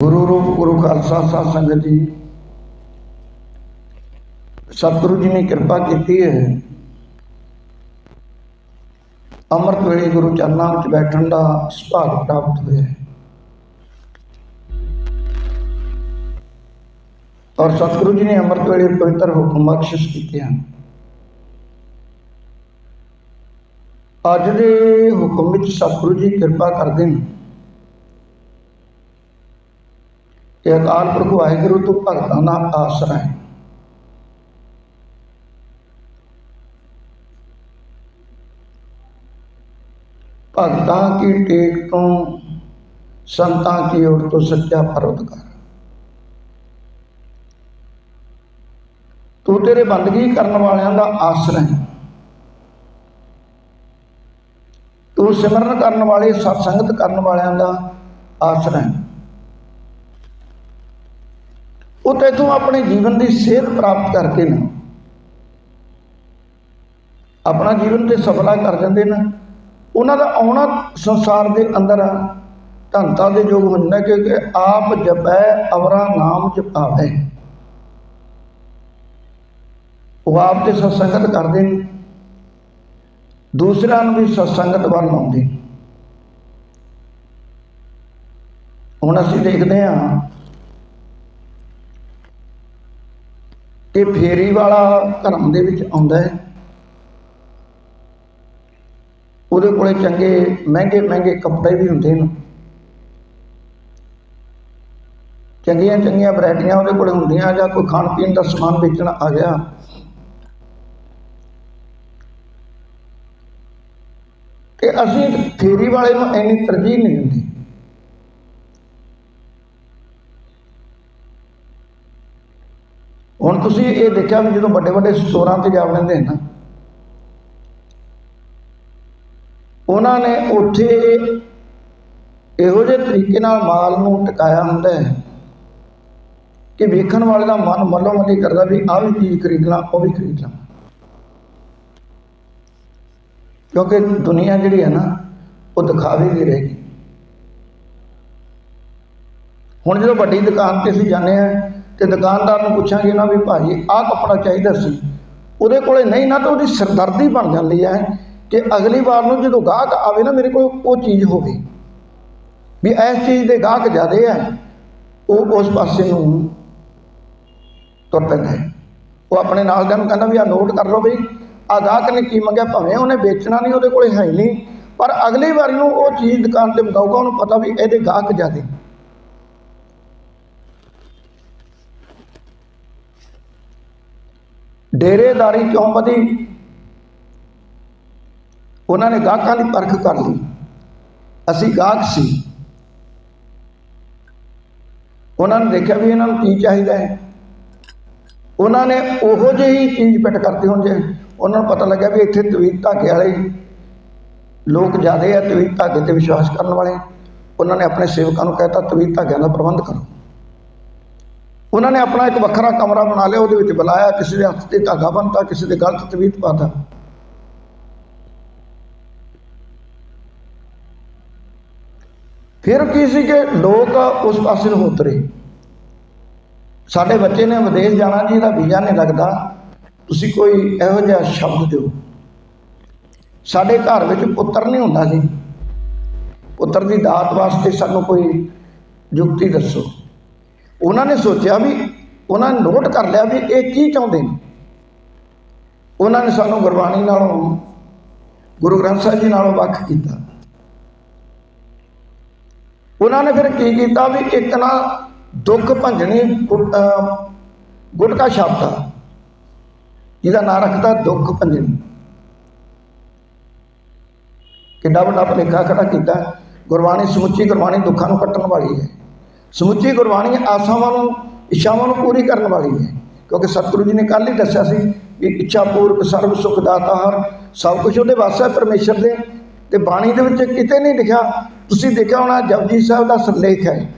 ਗੁਰੂ ਰੂਪ ਗੁਰੂ ਖਾਲਸਾ ਸਾਧ ਸੰਗਤ ਜੀ ਸਤਿਗੁਰੂ ਜੀ ਨੇ ਕਿਰਪਾ ਕੀਤੀ ਹੈ ਅੰਮ੍ਰਿਤ ਵੇਲੇ ਗੁਰੂ ਚਰਨਾਂ ਵਿੱਚ ਬੈਠਣ ਦਾ ਸੁਭਾਗ ਪ੍ਰਾਪਤ ਹੋਇਆ ਹੈ ਔਰ ਸਤਿਗੁਰੂ ਜੀ ਨੇ ਅੰਮ੍ਰਿਤ ਵੇਲੇ ਪਵਿੱਤਰ ਹੁਕਮ ਬਖਸ਼ਿਸ਼ ਕੀਤੇ ਹਨ ਅੱਜ ਦੇ ਹੁਕਮ ਵਿੱਚ ਸਤਿਗੁਰੂ ਜੀ ਕਿਰਪਾ ਕਰਦੇ ਨੇ ਕਿ ਅਕਾਲ ਪੁਰਖ ਵਾਹਿਗੁਰੂ ਤੋਂ ਭਗਤਾਂ ਦਾ ਆਸਰਾ ਹੈ। ਭਗਤਾਂ ਕੀ ਟੇਕ ਤੋਂ, ਸੰਤਾਂ ਕੀ ਓਰ ਤੋਂ ਸੱਚਾ ਪਰਵਤਕਾਰ ਤੂੰ ਤੇਰੇ ਬੰਦਗੀ ਕਰਨ ਵਾਲਿਆਂ ਦਾ ਆਸਰਾ ਹੈ। ਤੂੰ ਸਿਮਰਨ ਕਰਨ ਵਾਲੇ, ਸਤ ਸੰਗਤ ਕਰਨ ਵਾਲਿਆਂ ਦਾ ਆਸਰਾ ਹੈ। ਉਹ ਤੈਥੋਂ ਆਪਣੇ ਜੀਵਨ ਦੀ ਸੇਧ ਪ੍ਰਾਪਤ ਕਰਕੇ ਨੇ। ਆਪਣਾ ਜੀਵਨ ਤੇ ਸਫਲਾ ਕਰ ਜਾਂਦੇ ਨੇ। ਉਹਨਾਂ ਦਾ ਆਉਣਾ ਸੰਸਾਰ ਦੇ ਅੰਦਰ ਧੰਤਾ ਦੇ ਯੋਗ ਹੁੰਦਾ ਕਿ ਆਪ ਜਪੈ, ਅਵਰਾ ਨਾਮ ਜਪਾਵੇ। ਉਹ ਆਪ ਤੇ ਸਤਸੰਗਤ ਕਰਦੇ ਨੇ। ਦੂਸਰਿਆਂ ਨੂੰ ਵੀ ਸਤਸੰਗਤ ਵੱਲ ਲਾਉਂਦੇ। ਹੁਣ ਅਸੀਂ ਦੇਖਦੇ ਹਾਂ ਕਿ ਫੇਰੀ ਵਾਲਾ ਧਰਮ ਦੇ ਵਿੱਚ ਆਉਂਦਾ ਹੈ। ਉਹਦੇ ਕੋਲੇ ਚੰਗੇ, ਮਹਿੰਗੇ ਮਹਿੰਗੇ ਕੱਪੜੇ ਵੀ ਹੁੰਦੇ ਨੇ। ਚੰਗੀਆਂ ਚੰਗੀਆਂ ਵੈਰਾਈਟੀਆਂ ਉਹਦੇ ਕੋਲੇ ਹੁੰਦੀਆਂ ਜਾਂ ਕੋਈ ਖਾਣ ਪੀਣ ਦਾ ਸਮਾਨ ਵੇਚਣ ਆ ਗਿਆ। ਤੇ ਅਸੀਂ ਫੇਰੀ ਵਾਲੇ ਨੂੰ ਇੰਨੀ ਤਰਜੀਹ ਨਹੀਂ ਦਿੰਦੇ। ਹੁਣ ਤੁਸੀਂ ਇਹ ਦੇਖਿਆ ਵੀ ਜਦੋਂ ਵੱਡੇ ਵੱਡੇ ਸਟੋਰਾਂ ਤੇ ਜਾ ਵੜਦੇ ਨਾ, ਉਹਨਾਂ ਨੇ ਉੱਥੇ ਇਹੋ ਜਿਹੇ ਤਰੀਕੇ ਨਾਲ ਮਾਲ ਨੂੰ ਟਿਕਾਇਆ ਹੁੰਦਾ ਹੈ ਕਿ ਵੇਖਣ ਵਾਲੇ ਦਾ ਮਨ ਮੱਲੋ ਮੱਲੀ ਕਰਦਾ ਵੀ ਆਹ ਵੀ ਚੀਜ਼ ਖਰੀਦ ਲਾਂ, ਉਹ ਵੀ ਖਰੀਦ ਲਾਂ। ਕਿਉਂਕਿ ਦੁਨੀਆ ਜਿਹੜੀ ਹੈ ਨਾ, ਉਹ ਦਿਖਾਵੇ ਦੀ ਰਹੇਗੀ। ਹੁਣ ਜਦੋਂ ਵੱਡੀ ਦੁਕਾਨ ਤੇ ਅਸੀਂ ਜਾਂਦੇ ਆ ਤੇ ਦੁਕਾਨਦਾਰ ਨੂੰ ਪੁੱਛਾਂਗੇ ਨਾ ਵੀ ਭਾਜੀ ਆਹ ਕੱਪੜਾ ਚਾਹੀਦਾ ਸੀ। ਉਹਦੇ ਕੋਲੇ ਨਹੀਂ ਨਾ ਤਾਂ ਉਹਦੀ ਸਰਦਰਦੀ ਬਣ ਜਾਂਦੀ ਹੈ ਕਿ ਅਗਲੀ ਵਾਰ ਨੂੰ ਜਦੋਂ ਗਾਹਕ ਆਵੇ ਨਾ ਮੇਰੇ ਕੋਲ, ਉਹ ਚੀਜ਼ ਹੋਵੇ। ਵੀ ਇਸ ਚੀਜ਼ ਦੇ ਗਾਹਕ ਜ਼ਿਆਦੇ ਆ, ਉਹ ਉਸ ਪਾਸੇ ਨੂੰ ਤੁਰ ਪੈਂਦਾ ਹੈ। ਉਹ ਆਪਣੇ ਨਾਲ ਦੇ ਨੂੰ ਕਹਿੰਦਾ ਵੀ ਆ ਨੋਟ ਕਰ ਲਓ ਬਈ ਆ ਗਾਹਕ ਨੇ ਕੀ ਮੰਗਿਆ, ਭਾਵੇਂ ਉਹਨੇ ਵੇਚਣਾ ਨਹੀਂ, ਉਹਦੇ ਕੋਲੇ ਹੈ ਹੀ ਨਹੀਂ। ਪਰ ਅਗਲੀ ਵਾਰ ਨੂੰ ਉਹ ਚੀਜ਼ ਦੁਕਾਨ ਤੇ ਮਗਾਊਗਾ ਉਹਨੂੰ ਪਤਾ ਵੀ ਇਹਦੇ ਗਾਹਕ ਜ਼ਿਆਦੇ। ਡੇਰੇਦਾਰੀ ਕਿਉਂ ਵਧੀ? ਉਹਨਾਂ ਨੇ ਗਾਹਕਾਂ ਦੀ ਪਰਖ ਕਰ ਲਈ। ਅਸੀਂ ਗਾਹਕ ਸੀ। ਉਹਨਾਂ ਨੇ ਦੇਖਿਆ ਵੀ ਇਹਨਾਂ ਨੂੰ ਕੀ ਚਾਹੀਦਾ ਹੈ। ਉਹਨਾਂ ਨੇ ਉਹੋ ਜਿਹੀ ਚੀਜ਼ ਫਿੱਟ ਕਰਤੀ ਹੁਣ ਜੇ ਉਹਨਾਂ ਨੂੰ ਪਤਾ ਲੱਗਿਆ ਵੀ ਇੱਥੇ ਤਵੀਤ ਧਾਗੇ ਵਾਲੇ ਲੋਕ ਜ਼ਿਆਦੇ ਆ, ਤਵੀਤ ਧਾਗੇ ਤੇ ਵਿਸ਼ਵਾਸ ਕਰਨ ਵਾਲੇ। ਉਹਨਾਂ ਨੇ ਆਪਣੇ ਸੇਵਕਾਂ ਨੂੰ ਕਹਿਤਾ, ਤਵੀਤ ਧਾਗਿਆਂ ਦਾ ਪ੍ਰਬੰਧ ਕਰੋ। ਉਹਨਾਂ ਨੇ ਆਪਣਾ ਇੱਕ ਵੱਖਰਾ ਕਮਰਾ ਬਣਾ ਲਿਆ, ਉਹਦੇ ਵਿੱਚ ਬੁਲਾਇਆ, ਕਿਸੇ ਦੇ ਹੱਥ ਤੇ ਧਾਗਾ ਬੰਨਤਾ, ਕਿਸੇ ਦੇ ਗਲਤ 'ਚ ਤਵੀਤ ਪਾਤਾ ਫਿਰ ਕੀ ਸੀ ਕਿ ਲੋਕ ਉਸ ਪਾਸੇ ਨੂੰ ਉਤਰੇ। ਸਾਡੇ ਬੱਚੇ ਨੇ ਵਿਦੇਸ਼ ਜਾਣਾ ਜੀ, ਇਹਦਾ ਵੀਜ਼ਾ ਨਹੀਂ ਲੱਗਦਾ। ਤੁਸੀਂ ਕੋਈ ਇਹੋ ਜਿਹਾ ਸ਼ਬਦ ਦਿਓ। ਸਾਡੇ ਘਰ ਵਿੱਚ ਪੁੱਤਰ ਨਹੀਂ ਹੁੰਦਾ ਸੀ ਪੁੱਤਰ ਦੀ ਦਾਤ ਵਾਸਤੇ ਸਾਨੂੰ ਕੋਈ ਯੁਕਤੀ ਦੱਸੋ। ਉਹਨਾਂ ਨੇ ਸੋਚਿਆ ਵੀ ਉਹਨਾਂ ਨੇ ਨੋਟ ਕਰ ਲਿਆ ਵੀ ਇਹ ਕੀ ਚਾਹੁੰਦੇ ਨੇ। ਉਹਨਾਂ ਨੇ ਸਾਨੂੰ ਗੁਰਬਾਣੀ ਨਾਲੋਂ, ਗੁਰੂ ਗ੍ਰੰਥ ਸਾਹਿਬ ਜੀ ਨਾਲੋਂ ਵੱਖ ਕੀਤਾ। ਉਹਨਾਂ ਨੇ ਫਿਰ ਕੀ ਕੀਤਾ ਵੀ ਇੱਕ ਨਾ ਦੁੱਖ ਭੰਜਣੀ ਗੁ- ਅਹ ਗੁਟਕਾ ਸ਼ਬਦ ਆ ਜਿਹਦਾ ਨਾਂ ਰੱਖਦਾ ਦੁੱਖ ਭੰਜਣੀ ਕਿੰਨਾ ਵੱਡਾ ਭਲੇਖਾ ਖੜਾ ਕੀਤਾ। ਗੁਰਬਾਣੀ ਸਮੁੱਚੀ ਗੁਰਬਾਣੀ ਦੁੱਖਾਂ ਨੂੰ ਕੱਟਣ ਵਾਲੀ ਹੈ। ਸਮੁੱਚੀ ਗੁਰਬਾਣੀ ਆਸਾਵਾਂ ਨੂੰ, ਇੱਛਾਵਾਂ ਨੂੰ ਪੂਰੀ ਕਰਨ ਵਾਲੀ ਹੈ। ਕਿਉਂਕਿ ਸਤਿਗੁਰੂ ਜੀ ਨੇ ਕੱਲ ਹੀ ਦੱਸਿਆ ਸੀ ਵੀ ਇੱਛਾ ਪੂਰਕ, ਸਰਬ ਸੁਖ ਦਾਤਾ ਹਰ, ਸਭ ਕੁਝ ਉਹਦੇ ਵਾਸਤੇ ਹੈ ਪਰਮੇਸ਼ਰ ਦੇ। ਤੇ ਬਾਣੀ ਦੇ ਵਿੱਚ ਕਿਤੇ ਨਹੀਂ ਲਿਖਿਆ, ਤੁਸੀਂ ਦੇਖਿਆ ਹੋਣਾ ਜਪਜੀ ਸਾਹਿਬ ਦਾ ਸਿਰਲੇਖ ਹੈ।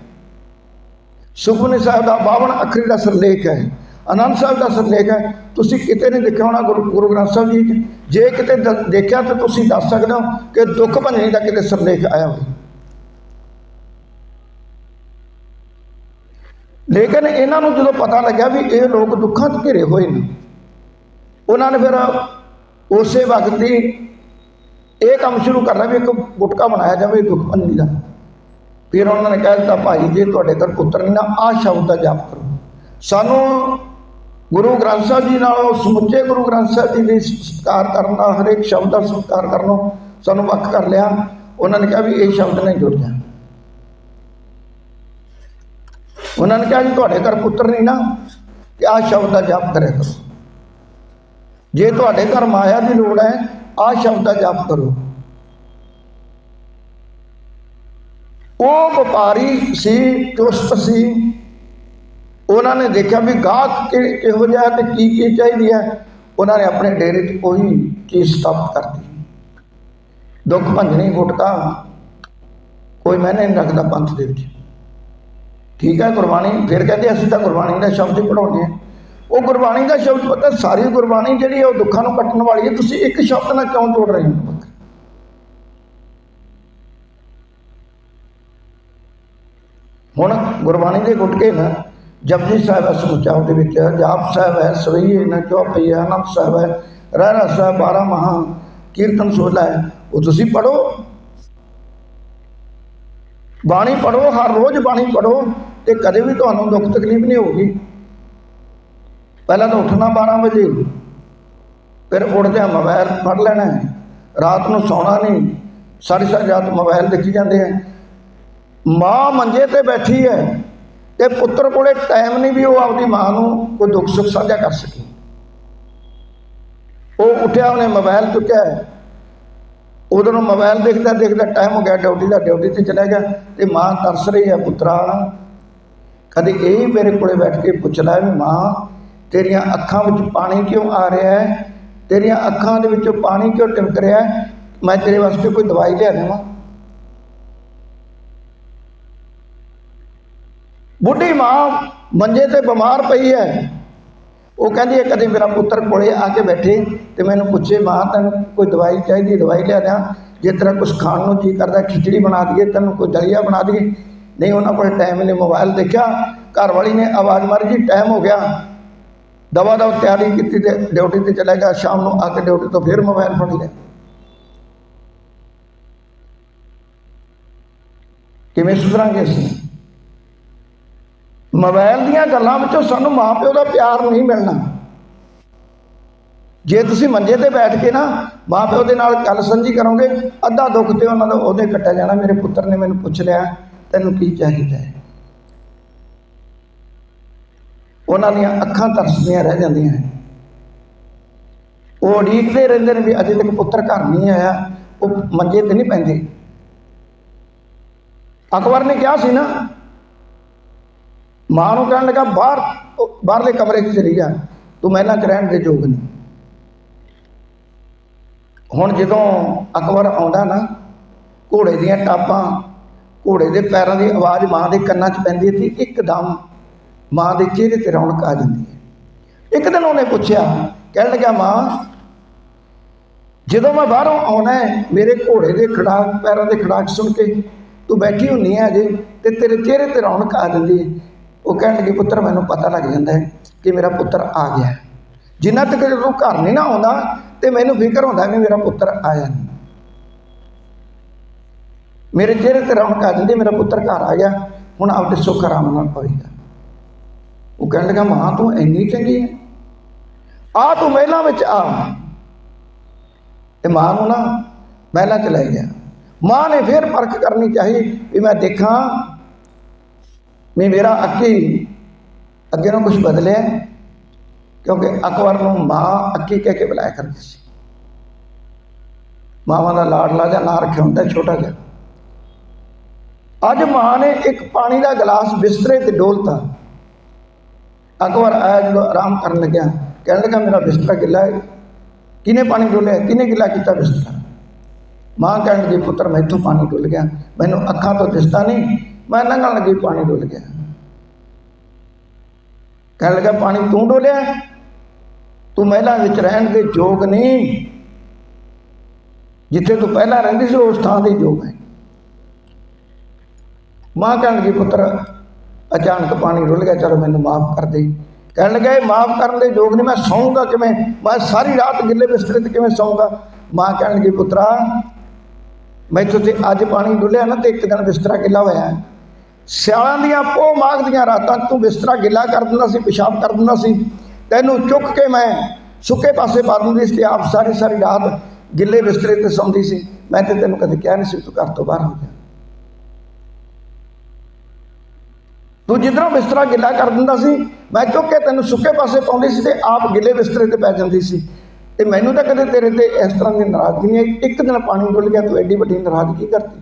ਸੁਖਮਨੀ ਸਾਹਿਬ ਦਾ 52 ਅੱਖਰੀ ਦਾ ਸਿਰਲੇਖ ਹੈ। ਆਨੰਦ ਸਾਹਿਬ ਦਾ ਸਿਰਲੇਖ ਹੈ। ਤੁਸੀਂ ਕਿਤੇ ਨਹੀਂ ਦੇਖਿਆ ਹੋਣਾ ਗੁਰੂ ਗੁਰੂ ਗ੍ਰੰਥ ਸਾਹਿਬ ਜੀ 'ਚ। ਜੇ ਕਿਤੇ ਦ- ਦੇਖਿਆ ਤਾਂ ਤੁਸੀਂ ਦੱਸ ਸਕਦੇ ਹੋ ਕਿ ਦੁੱਖ ਭੰਜਣੀ ਦਾ ਕਿਤੇ ਸਿਰਲੇਖ ਆਇਆ ਹੋਵੇ। ਲੇਕਿਨ ਇਹਨਾਂ ਨੂੰ ਜਦੋਂ ਪਤਾ ਲੱਗਿਆ ਵੀ ਇਹ ਲੋਕ ਦੁੱਖਾਂ 'ਚ ਘਿਰੇ ਹੋਏ ਨੇ, ਉਹਨਾਂ ਨੇ ਫਿਰ ਉਸੇ ਵਕਤ ਹੀ ਇਹ ਕੰਮ ਸ਼ੁਰੂ ਕਰਨਾ ਵੀ ਇੱਕ ਗੁਟਕਾ ਬਣਾਇਆ ਜਾਵੇ ਦੁਖਮਨੀ ਦਾ। ਫਿਰ ਉਹਨਾਂ ਨੇ ਕਹਿ ਦਿੱਤਾ, ਭਾਈ, ਜੇ ਤੁਹਾਡੇ ਘਰ ਪੁੱਤਰ ਨਹੀਂ ਨਾ, ਆਹ ਸ਼ਬਦ ਦਾ ਜਾਪ ਕਰੋ। ਸਾਨੂੰ ਗੁਰੂ ਗ੍ਰੰਥ ਸਾਹਿਬ ਜੀ ਨਾਲੋਂ, ਸਮੁੱਚੇ ਗੁਰੂ ਗ੍ਰੰਥ ਸਾਹਿਬ ਜੀ ਦੀ ਸਤਿਕਾਰ ਕਰਨ ਦਾ, ਹਰੇਕ ਸ਼ਬਦ ਦਾ ਸਤਿਕਾਰ ਕਰਨੋਂ ਸਾਨੂੰ ਵੱਖ ਕਰ ਲਿਆ। ਉਹਨਾਂ ਨੇ ਕਿਹਾ ਵੀ ਇਹ ਸ਼ਬਦ ਨਹੀਂ ਜੁੜ ਜਾ ਉਹਨਾਂ ਨੇ ਕਿਹਾ ਜੀ, ਤੁਹਾਡੇ ਘਰ ਪੁੱਤਰ ਨਹੀਂ ਨਾ। ਤੇ ਆਹ ਸ਼ਬਦ ਦਾ ਜਾਪ ਕਰਿਆ ਕਰੋ। ਜੇ ਤੁਹਾਡੇ ਘਰ ਮਾਇਆ ਦੀ ਲੋੜ ਹੈ, ਆਹ ਸ਼ਬਦ ਦਾ ਜਾਪ ਕਰੋ। ਉਹ ਵਪਾਰੀ ਸੀ, ਚੁਸਤ ਸੀ। ਉਹਨਾਂ ਨੇ ਦੇਖਿਆ ਵੀ ਗਾਹਕ ਕਿਹੋ ਜਿਹਾ ਤੇ ਕੀ ਕੀ ਚਾਹੀਦੀ ਹੈ। ਉਹਨਾਂ ਨੇ ਆਪਣੇ ਡੇਰੇ 'ਚ ਉਹੀ ਚੀਜ਼ ਸਥਾਪਿਤ ਕਰਤੀ ਦੁੱਖ ਭੰਜਣੀ ਗੁਟਕਾ। ਕੋਈ ਮੈਨੇ ਨਹੀਂ ਰੱਖਦਾ ਪੰਥ ਦੇ ਵਿੱਚ। ਠੀਕ ਹੈ, ਗੁਰਬਾਣੀ, ਫਿਰ ਕਹਿੰਦੇ ਅਸੀਂ ਤਾਂ ਗੁਰਬਾਣੀ ਦਾ ਸ਼ਬਦ ਹੀ ਪੜਾਉਂਦੇ ਹਾਂ। ਉਹ ਗੁਰਬਾਣੀ ਦਾ ਸ਼ਬਦ ਪਤਾ, ਸਾਰੀ ਗੁਰਬਾਣੀ ਜਿਹੜੀ ਹੈ ਉਹ ਦੁੱਖਾਂ ਨੂੰ ਕੱਟਣ ਵਾਲੀ ਹੈ। ਤੁਸੀਂ ਇੱਕ ਸ਼ਬਦ ਨਾਲ ਕਿਉਂ ਜੋੜ ਰਹੇ ਹੋ? ਹੁਣ ਗੁਰਬਾਣੀ ਦੇ ਗੁਟਕੇ ਨਾ, ਜਪਜੀ ਸਾਹਿਬ ਹੈ ਸਮੁੱਚਾ ਉਹਦੇ ਵਿੱਚ, ਜਾਪ ਸਾਹਿਬ ਹੈ, ਸਵਈਏ ਨਾ ਚੌਪਈਆ ਆਨੰਦ ਸਾਹਿਬ ਹੈ ਰਹਿਰਾ ਸਾਹਿਬ 12 ਮਹਾ ਕੀਰਤਨ ਸੋਲਾ ਹੈ, ਉਹ ਤੁਸੀਂ ਪੜੋ ਬਾਣੀ ਪੜੋ ਹਰ ਰੋਜ਼ ਬਾਣੀ ਪੜੋ ਤੇ ਕਦੇ ਵੀ ਤੁਹਾਨੂੰ ਦੁੱਖ ਤਕਲੀਫ ਨਹੀਂ ਹੋਊਗੀ। ਪਹਿਲਾਂ ਤਾਂ ਉੱਠਣਾ 12 ਵਜੇ, ਫਿਰ ਉੱਠਦਿਆਂ ਮੋਬਾਈਲ ਫੜ ਲੈਣਾ ਹੈ। ਰਾਤ ਨੂੰ ਸੌਣਾ ਨਹੀਂ, ਸਾਰੀ ਸਾਰੀ ਰਾਤ ਮੋਬਾਈਲ ਦੇਖੀ ਜਾਂਦੇ ਆ ਮਾਂ ਮੰਜੇ ਤੇ ਬੈਠੀ ਹੈ, ਤੇ ਪੁੱਤਰ ਕੋਲੇ ਟਾਈਮ ਨਹੀਂ ਵੀ ਉਹ ਆਪਦੀ ਮਾਂ ਨੂੰ ਕੋਈ ਦੁੱਖ ਸੁੱਖ ਸਾਂਝਾ ਕਰ ਸਕੇ। ਉਹ ਉੱਠਿਆ, ਉਹਨੇ ਮੋਬਾਈਲ ਚੁੱਕਿਆ ਹੈ। ਨੂੰ ਮੋਬਾਈਲ ਦੇਖਦਾ ਦੇਖਦਾ ਟਾਈਮ ਹੋ ਗਿਆ, ਡਿਊਟੀ ਦਾ, ਡਿਊਟੀ ਤੇ ਚਲਾ ਗਿਆ। ਤੇ ਮਾਂ ਤਰਸ ਰਹੀ ਹੈ, ਪੁੱਤਰਾ ਕਦੇ ਇਹ ਮੇਰੇ ਕੋਲੇ ਬੈਠ ਕੇ ਪੁੱਛਦਾ ਵੀ ਮਾਂ, ਤੇਰੀਆਂ ਅੱਖਾਂ ਵਿੱਚ ਪਾਣੀ ਕਿਉਂ ਆ ਰਿਹਾ ਹੈ? ਤੇਰੀਆਂ ਅੱਖਾਂ ਦੇ ਵਿੱਚੋਂ ਪਾਣੀ ਕਿਉਂ ਟਿਮਕ ਰਿਹਾ ਹੈ? ਮੈਂ ਤੇਰੇ ਵਾਸਤੇ ਕੋਈ ਦਵਾਈ ਲਿਆ ਦੇਵਾਂ? ਬੁੱਢੀ ਮਾਂ ਮੰਜੇ ਤੇ ਬਿਮਾਰ ਪਈ ਹੈ। ਉਹ ਕਹਿੰਦੀ ਹੈ, ਕਦੇ ਮੇਰਾ ਪੁੱਤਰ ਕੋਲੇ ਆ ਕੇ ਬੈਠੇ ਤੇ ਮੈਨੂੰ ਪੁੱਛੇ, ਮਾਂ, ਤੈਨੂੰ ਕੋਈ ਦਵਾਈ ਚਾਹੀਦੀ, ਦਵਾਈ ਲਿਆ ਦਿਆਂ। ਜੇ ਤੇਰਾ ਕੁਝ ਖਾਣ ਨੂੰ ਜੀ ਕਰਦਾ, ਖਿਚੜੀ ਬਣਾ ਦਈਏ, ਤੈਨੂੰ ਕੋਈ ਦਲੀਆ ਬਣਾ ਦਈਏ ਨਹੀਂ ਉਹਨਾਂ ਕੋਲ ਟਾਈਮ ਨੇ ਮੋਬਾਈਲ ਦੇਖਿਆ, ਘਰ ਵਾਲੀ ਨੇ ਆਵਾਜ਼ ਮਾਰੀ, ਜੀ ਟਾਈਮ ਹੋ ਗਿਆ। ਦਵਾ ਦਵਾ ਤਿਆਰੀ ਕੀਤੀ ਤੇ ਡਿਊਟੀ ਤੇ ਚਲਾ ਗਿਆ, ਸ਼ਾਮ ਨੂੰ ਆ ਕੇ ਡਿਊਟੀ ਤੋਂ ਫਿਰ ਮੋਬਾਈਲ ਫੜ ਲਿਆ। ਕਿਵੇਂ ਸੁਧਰਾਂਗੇ ਅਸੀਂ? ਮੋਬਾਈਲ ਦੀਆਂ ਗੱਲਾਂ ਵਿੱਚੋਂ ਸਾਨੂੰ ਮਾਪਿਓ ਦਾ ਪਿਆਰ ਨਹੀਂ ਮਿਲਣਾ। ਜੇ ਤੁਸੀਂ ਮੰਜੇ ਤੇ ਬੈਠ ਕੇ ਨਾ ਮਾਪਿਓ ਦੇ ਨਾਲ ਗੱਲ ਸਾਂਝੀ ਕਰੋਗੇ, ਅੱਧਾ ਦੁੱਖ ਤੇ ਉਹਨਾਂ ਦਾ ਉਹਦੇ ਕੱਟਿਆ ਜਾਣਾ, ਮੇਰੇ ਪੁੱਤਰ ਨੇ ਮੈਨੂੰ ਪੁੱਛ ਲਿਆ। ਤੈਨੂੰ ਕੀ ਚਾਹੀਦਾ ਹੈ? ਉਹਨਾਂ ਦੀਆਂ ਅੱਖਾਂ ਤਰਸਦੀਆਂ ਰਹਿ ਜਾਂਦੀਆਂ ਉਹ ਉਡੀਕਦੇ ਰਹਿੰਦੇ ਨੇ ਵੀ ਅਜੇ ਤੱਕ ਪੁੱਤਰ ਘਰ ਨਹੀਂ ਆਇਆ, ਉਹ ਮੰਜੇ ਤੇ ਨਹੀਂ ਪੈਂਦੇ। ਅਕਬਰ ਨੇ ਕਿਹਾ ਸੀ ਨਾ, ਮਾਂ ਨੂੰ ਕਹਿਣ ਲੱਗਾ, ਬਾਹਰ ਬਾਹਰਲੇ ਕਮਰੇ 'ਚ ਚਲੀ ਜਾ, ਤੂੰ ਮਹਿਲਾਂ 'ਚ ਰਹਿਣ ਦੇ ਯੋਗ ਨਹੀਂ। ਹੁਣ ਜਦੋਂ ਅਕਬਰ ਆਉਂਦਾ ਨਾ, ਘੋੜੇ ਦੀਆਂ ਟਾਪਾਂ ਘੋੜੇ ਦੇ ਪੈਰਾਂ ਦੀ ਆਵਾਜ਼ ਮਾਂ ਦੇ ਕੰਨਾਂ 'ਚ ਪੈਂਦੀ ਹੈ ਸੀ ਇੱਕਦਮ ਮਾਂ ਦੇ ਚਿਹਰੇ ਤੇ ਰੌਣਕ ਆ ਜਾਂਦੀ ਹੈ। ਇੱਕ ਦਿਨ ਉਹਨੇ ਪੁੱਛਿਆ, ਕਹਿਣ ਲੱਗਾ ਮਾਂ, ਜਦੋਂ ਮੈਂ ਬਾਹਰੋਂ ਆਉਣਾ ਹੈ, ਮੇਰੇ ਘੋੜੇ ਦੇ ਖੜਾਕ, ਪੈਰਾਂ ਦੇ ਖੜਾਕ ਸੁਣ ਕੇ ਤੂੰ ਬੈਠੀ ਹੁੰਨੀ ਹੈ ਅਜੇ ਤੇ ਤੇਰੇ ਚਿਹਰੇ ਤੇ ਰੌਣਕ ਆ ਜਾਂਦੀ ਹੈ। ਉਹ ਕਹਿਣ ਲੱਗੀ, ਪੁੱਤਰ, ਮੈਨੂੰ ਪਤਾ ਲੱਗ ਜਾਂਦਾ ਹੈ ਕਿ ਮੇਰਾ ਪੁੱਤਰ ਆ ਗਿਆ ਜਿੰਨਾ ਤੱਕ ਜਦੋਂ ਘਰ ਨਹੀਂ ਨਾ ਆਉਂਦਾ ਤੇ ਮੈਨੂੰ ਫਿਕਰ ਹੁੰਦਾ ਕਿ ਮੇਰਾ ਪੁੱਤਰ ਆਇਆ ਨਹੀਂ। ਮੇਰੇ ਚਿਹਰੇ ਤੇ ਰੌਣਕ ਆ ਜਾਂਦੀ, ਮੇਰਾ ਪੁੱਤਰ ਘਰ ਆ ਗਿਆ, ਹੁਣ ਆਪਦੇ ਸੁੱਖ ਆਰਾਮ ਨਾਲ ਪਵੇਗਾ। ਉਹ ਕਹਿਣ ਲੱਗਾ, ਮਾਂ, ਤੂੰ ਇੰਨੀ ਚੰਗੀ ਹੈ। ਆ ਤੂੰ ਮਹਿਲਾਂ ਵਿੱਚ ਆ। ਤੇ ਮਾਂ ਨੂੰ ਨਾ ਮਹਿਲਾਂ ਚ ਲੈ ਗਿਆ। ਮਾਂ ਨੇ ਫਿਰ ਪਰਖ ਕਰਨੀ ਚਾਹੀ ਵੀ ਮੈਂ ਦੇਖਾਂ ਵੀ ਮੇਰਾ ਅੱਕੀ ਅੱਗੇ ਨੂੰ ਕੁਝ ਬਦਲਿਆ ਕਿਉਂਕਿ ਅਕਬਰ ਨੂੰ ਮਾਂ ਅੱਕੀ ਕਹਿ ਕੇ ਬੁਲਾਇਆ ਕਰਦੀ ਸੀ। ਮਾਵਾਂ ਦਾ ਲਾਡਲਾ ਜਿਹਾ ਨਾਂ ਰੱਖਿਆ ਹੁੰਦਾ, ਛੋਟਾ ਜਿਹਾ। ਅੱਜ ਮਾਂ ਨੇ ਇੱਕ ਪਾਣੀ ਦਾ ਗਲਾਸ ਬਿਸਤਰੇ ਤੇ ਡੋਲਤਾ। ਅਕਬਰ ਆਇਆ ਜਦੋਂ ਆਰਾਮ ਕਰਨ ਲੱਗਿਆ। ਕਹਿਣ ਲੱਗਾ, ਮੇਰਾ ਬਿਸਤਰਾ ਗਿੱਲਾ ਹੈ। ਕਿਹਨੇ ਪਾਣੀ ਡੋਲਿਆ? ਕਿਹਨੇ ਗਿੱਲਾ ਕੀਤਾ ਬਿਸਤਰਾ? ਮਾਂ ਕਹਿਣ ਲੱਗੀ, ਪੁੱਤਰ, ਮੈਥੋਂ ਪਾਣੀ ਡੁੱਲ ਗਿਆ। ਮੈਨੂੰ ਅੱਖਾਂ ਤੋਂ ਦਿਸਦਾ ਨਹੀਂ। ਮੈਂ ਲੰਘਣ ਲੱਗੀ, ਪਾਣੀ ਡੁੱਲ ਗਿਆ। ਕਹਿਣ ਲੱਗਾ, ਪਾਣੀ ਤੂੰ ਡੋਲਿਆ? ਤੂੰ ਮਹਿਲਾ ਵਿੱਚ ਰਹਿਣ ਦੇ ਯੋਗ ਨਹੀਂ। ਜਿੱਥੇ ਤੂੰ ਪਹਿਲਾਂ ਰਹਿੰਦੀ ਸੀ, ਉਸ ਥਾਂ ਦੇ ਯੋਗ ਹੈ। ਮਾਂ ਕਹਿਣ ਲੱਗੀ, ਪੁੱਤਰ, ਅਚਾਨਕ ਪਾਣੀ ਰੁੱਲ ਗਿਆ, ਚਲੋ ਮੈਨੂੰ ਮਾਫ ਕਰ ਦੇ। ਕਹਿਣ ਲੱਗਾ, ਇਹ ਮਾਫ ਕਰਨ ਦੇ ਯੋਗ ਨਹੀਂ, ਮੈਂ ਸੌਂਗਾ ਕਿਵੇਂ? ਮੈਂ ਸਾਰੀ ਰਾਤ ਗਿੱਲੇ ਬਿਸਤਰੇ ਤੇ ਕਿਵੇਂ ਸੌਂਗਾ? ਮਾਂ ਕਹਿਣ ਲੱਗੀ, ਪੁੱਤਰਾ, ਮੈਥੋਂ ਤੇ ਅੱਜ ਪਾਣੀ ਡੁੱਲਿਆ ਨਾ, ਤੇ ਇੱਕ ਦਿਨ ਬਿਸਤਰਾ ਗਿੱਲਾ ਹੋਇਆ। ਸਿਆਲਾਂ ਦੀਆਂ ਪੋ ਮਾਘ ਦੀਆਂ ਰਾਤਾਂ, ਤੂੰ ਬਿਸਤਰਾ ਗਿੱਲਾ ਕਰ ਦਿੰਦਾ ਸੀ, ਪਿਸ਼ਾਬ ਕਰ ਦਿੰਦਾ ਸੀ। ਤੈਨੂੰ ਚੁੱਕ ਕੇ ਮੈਂ ਸੁੱਕੇ ਪਾਸੇ ਪਾ ਦਿੰਦੀ ਸੀ, ਆਪ ਸਾਰੀ ਸਾਰੀ ਰਾਤ ਗਿੱਲੇ ਬਿਸਤਰੇ ਤੇ ਸੌਂਦੀ ਸੀ। ਮੈਂ ਤੇ ਤੈਨੂੰ ਕਦੇ ਕਿਹਾ ਨਹੀਂ ਸੀ, ਤੂੰ ਘਰ ਤੋਂ ਬਾਹਰ ਹੋ ਜਾ। ਤੂੰ ਜਿੱਧਰੋਂ ਬਿਸਤਰਾ ਗਿੱਲਾ ਕਰ ਦਿੰਦਾ ਸੀ, ਮੈਂ ਚੁੱਕ ਕੇ ਤੈਨੂੰ ਸੁੱਕੇ ਪਾਸੇ ਪਾਉਂਦੀ ਸੀ ਤੇ ਆਪ ਗਿੱਲੇ ਬਿਸਤਰੇ ਤੇ ਪੈ ਜਾਂਦੀ ਸੀ। ਤੇ ਮੈਨੂੰ ਤਾਂ ਕਦੇ ਤੇਰੇ ਤੇ ਇਸ ਤਰ੍ਹਾਂ ਦੀ ਨਾਰਾਜ਼ਗੀ ਨਹੀਂ ਆਈ। ਇੱਕ ਦਿਨ ਪਾਣੀ ਡੁੱਲ ਗਿਆ ਤੂੰ ਐਡੀ ਵੱਡੀ ਨਾਰਾਜ਼ਗੀ ਕਰਤੀ।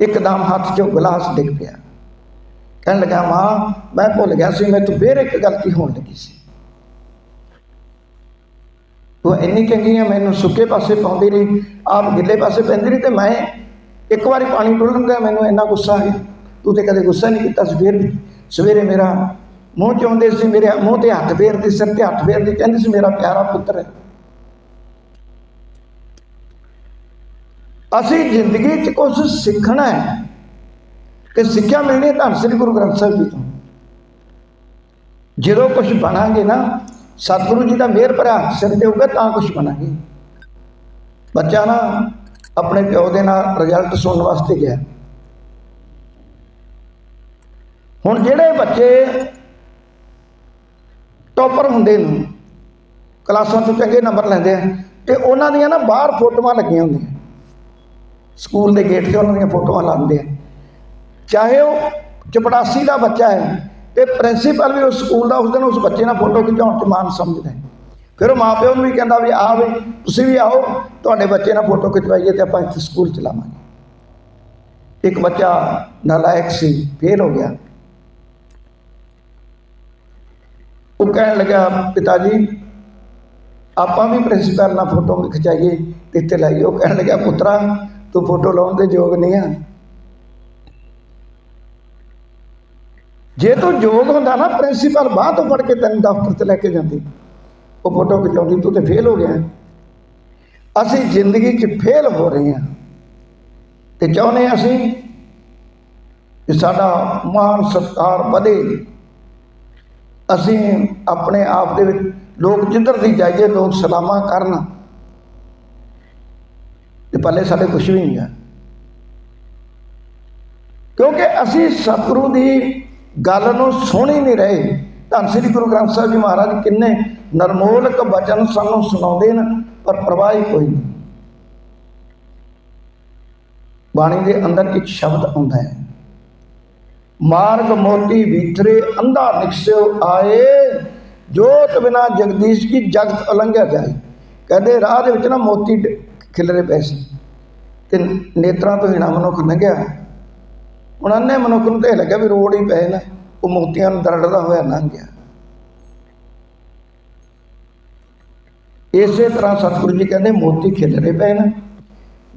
ਇੱਕਦਮ ਹੱਥ 'ਚੋਂ ਗਲਾਸ ਡਿੱਗ ਪਿਆ। ਕਹਿਣ ਲੱਗਾ, ਮਾਂ, ਮੈਂ ਭੁੱਲ ਗਿਆ ਸੀ, ਮੈਂ ਤੂੰ ਫੇਰ ਇੱਕ ਗਲਤੀ ਹੋਣ ਲੱਗੀ ਸੀ। ਤੂੰ ਇੰਨੀ ਚੰਗੀ ਹੈ ਮੈਨੂੰ ਸੁੱਕੇ ਪਾਸੇ ਪਾਉਂਦੀ ਰਹੀ, ਆਪ ਗਿੱਲੇ ਪਾਸੇ ਪੈਂਦੀ ਰਹੀ ਤੇ ਮੈਂ ਇੱਕ ਵਾਰੀ ਪਾਣੀ ਡੁੱਲਣ ਦਾ ਮੈਨੂੰ ਇੰਨਾ ਗੁੱਸਾ ਆ ਗਿਆ। ਤੂੰ ਤੇ ਕਦੇ ਗੁੱਸਾ ਨਹੀਂ ਕੀਤਾ ਸੀ ਫੇਰ ਸਵੇਰੇ ਮੇਰਾ ਮੂੰਹ ਚਾਉਂਦੇ ਸੀ, ਮੇਰੇ ਮੂੰਹ ਤੇ ਹੱਥ ਫੇਰਦੇ ਸਿਰ ਤੇ ਹੱਥ ਫੇਰਦੇ, ਕਹਿੰਦੇ ਸੀ ਮੇਰਾ ਪਿਆਰਾ ਪੁੱਤਰ ਹੈ। ਅਸੀਂ ਜ਼ਿੰਦਗੀ 'ਚ ਕੁਝ ਸਿੱਖਣਾ ਹੈ ਤੇ ਸਿੱਖਿਆ ਮਿਲਣੀ ਹੈ ਧੰਨ ਸ੍ਰੀ ਗੁਰੂ ਗ੍ਰੰਥ ਸਾਹਿਬ ਜੀ ਤੋਂ। ਜਦੋਂ ਕੁਝ ਬਣਾਂਗੇ ਨਾ, ਸਤਿਗੁਰੂ ਜੀ ਦਾ ਮਿਹਰ ਭਰਾ ਸਿਰ ਤੇ ਹੋਊਗਾ, ਤਾਂ ਕੁਝ ਬਣਾਂਗੇ। ਬੱਚਾ ਨਾ ਆਪਣੇ ਪਿਓ ਦੇ ਨਾਲ ਰਿਜ਼ਲਟ ਸੁਣਨ ਵਾਸਤੇ ਗਿਆ। ਹੁਣ ਜਿਹੜੇ ਬੱਚੇ ਟੌਪਰ ਹੁੰਦੇ ਨੇ, ਕਲਾਸਾਂ ਤੋਂ ਚੰਗੇ ਨੰਬਰ ਲੈਂਦੇ ਆ, ਤੇ ਉਹਨਾਂ ਦੀਆਂ ਨਾ ਬਾਹਰ ਫੋਟੋਆਂ ਲੱਗੀਆਂ ਹੁੰਦੀਆਂ। ਸਕੂਲ ਦੇ ਗੇਟ ਤੇ ਉਹਨਾਂ ਦੀਆਂ ਫੋਟੋਆਂ ਲਾਉਂਦੇ ਆ। ਚਾਹੇ ਉਹ ਚਪੜਾਸੀ ਦਾ ਬੱਚਾ ਹੈ, ਤੇ ਪ੍ਰਿੰਸੀਪਲ ਵੀ ਉਸ ਸਕੂਲ ਦਾ ਉਸ ਦਿਨ ਉਸ ਬੱਚੇ ਨਾਲ ਫੋਟੋ ਖਿਚਾਉਣ ਚ ਮਾਨ ਸਮਝਦਾ ਹੈ। ਫਿਰ ਉਹ ਮਾਪਿਓ ਨੂੰ ਵੀ ਕਹਿੰਦਾ ਵੀ ਆ ਤੁਸੀਂ ਵੀ ਆਓ, ਤੁਹਾਡੇ ਬੱਚੇ ਨਾਲ ਫੋਟੋ ਖਿਚਵਾਈਏ ਤੇ ਆਪਾਂ ਇੱਥੇ ਸਕੂਲ ਚਲਾਵਾਂਗੇ ਇੱਕ ਬੱਚਾ ਨਾਲਾਇਕ ਸੀ ਫੇਲ ਹੋ ਗਿਆ। ਉਹ ਕਹਿਣ ਲੱਗਾ ਪਿਤਾ ਜੀ, ਆਪਾਂ ਵੀ ਪ੍ਰਿੰਸੀਪਲ ਨਾਲ ਫੋਟੋ ਖਿਚਾਈਏ, ਤੇ ਇੱਥੇ ਲਾਈਏ। ਉਹ ਕਹਿਣ ਲੱਗਾ ਪੁੱਤਰਾ, ਤੂੰ ਫੋਟੋ ਲਾਉਣ ਦੇ ਯੋਗ ਨਹੀਂ ਆ। ਜੇ ਤੂੰ ਯੋਗ ਹੁੰਦਾ ਨਾ, ਪ੍ਰਿੰਸੀਪਲ ਬਾਹਰ ਤੋਂ ਫੜ ਕੇ ਤੈਨੂੰ ਦਫ਼ਤਰ ਤੇ ਲੈ ਕੇ ਜਾਂਦੀ। ਉਹ ਫੋਟੋ ਖਿਚਾਉਂਦੀ, ਤੂੰ ਤੇ ਫੇਲ ਹੋ ਗਿਆ। ਅਸੀਂ ਜ਼ਿੰਦਗੀ 'ਚ ਫੇਲ ਹੋ ਰਹੇ ਹਾਂ। ਤੇ ਚਾਹੁੰਦੇ ਹਾਂ ਅਸੀਂ ਕਿ ਸਾਡਾ ਮਾਨ ਸਤਿਕਾਰ ਵਧੇ। ਅਸੀਂ ਆਪਣੇ ਆਪ ਦੇ ਵਿੱਚ ਲੋਕ ਜਿੱਧਰ ਦੀ ਜਾਈਏ, ਲੋਕ ਸਲਾਮਾਂ ਕਰਨ। ਤੇ ਪੱਲੇ ਸਾਡੇ ਕੁਝ ਵੀ ਨਹੀਂ ਆ ਕਿਉਂਕਿ ਅਸੀਂ ਸਤਿਗੁਰੂ ਦੀ ਗੱਲ ਨੂੰ ਸੁਣੀ ਨਹੀਂ ਰਹੇ। ਧੰਨ ਸ੍ਰੀ ਗੁਰੂ ਗ੍ਰੰਥ ਸਾਹਿਬ ਜੀ ਮਹਾਰਾਜ ਕਿੰਨੇ ਨਰਮੋਲਕ ਬਚਨ ਸਾਨੂੰ ਸੁਣਾਉਂਦੇ ਨੇ ਪਰ ਪ੍ਰਵਾਹ ਹੀ ਕੋਈ ਨਹੀਂ। ਬਾਣੀ ਦੇ ਅੰਦਰ ਇੱਕ ਸ਼ਬਦ ਆਉਂਦਾ ਹੈ। ਮਾਰਗ ਮੋਤੀ ਵਿਥਰੇ ਅੰਧਾ ਨਿਕਸਿਓ ਆਏ, ਜੋਤ ਬਿਨਾ ਜਗਦੀਸ਼ ਕੀ ਜਗਤ ਅਲੰਘਿਆ ਜਾਏ। ਕਹਿੰਦੇ, ਰਾਹ ਦੇ ਵਿੱਚ ਨਾ ਮੋਤੀ ਖਿਲਰੇ ਪਏ ਸੀ ਤੇ ਨੇਤਰਾਂ ਤੋਂ ਹੀਣਾ ਮਨੁੱਖ ਲੰਘਿਆ। ਹੁਣ ਅੰਨੇ ਮਨੁੱਖ ਨੂੰ ਤੇ ਲੱਗਿਆ ਵੀ ਰੋਡ ਹੀ ਪਏ ਨੇ, ਉਹ ਮੋਤੀਆਂ ਨੂੰ ਦਰੜਦਾ ਹੋਇਆ ਲੰਘ ਗਿਆ। ਇਸੇ ਤਰ੍ਹਾਂ ਸਤਿਗੁਰੂ ਜੀ ਕਹਿੰਦੇ, ਮੋਤੀ ਖਿਲਰੇ ਪਏ ਨੇ।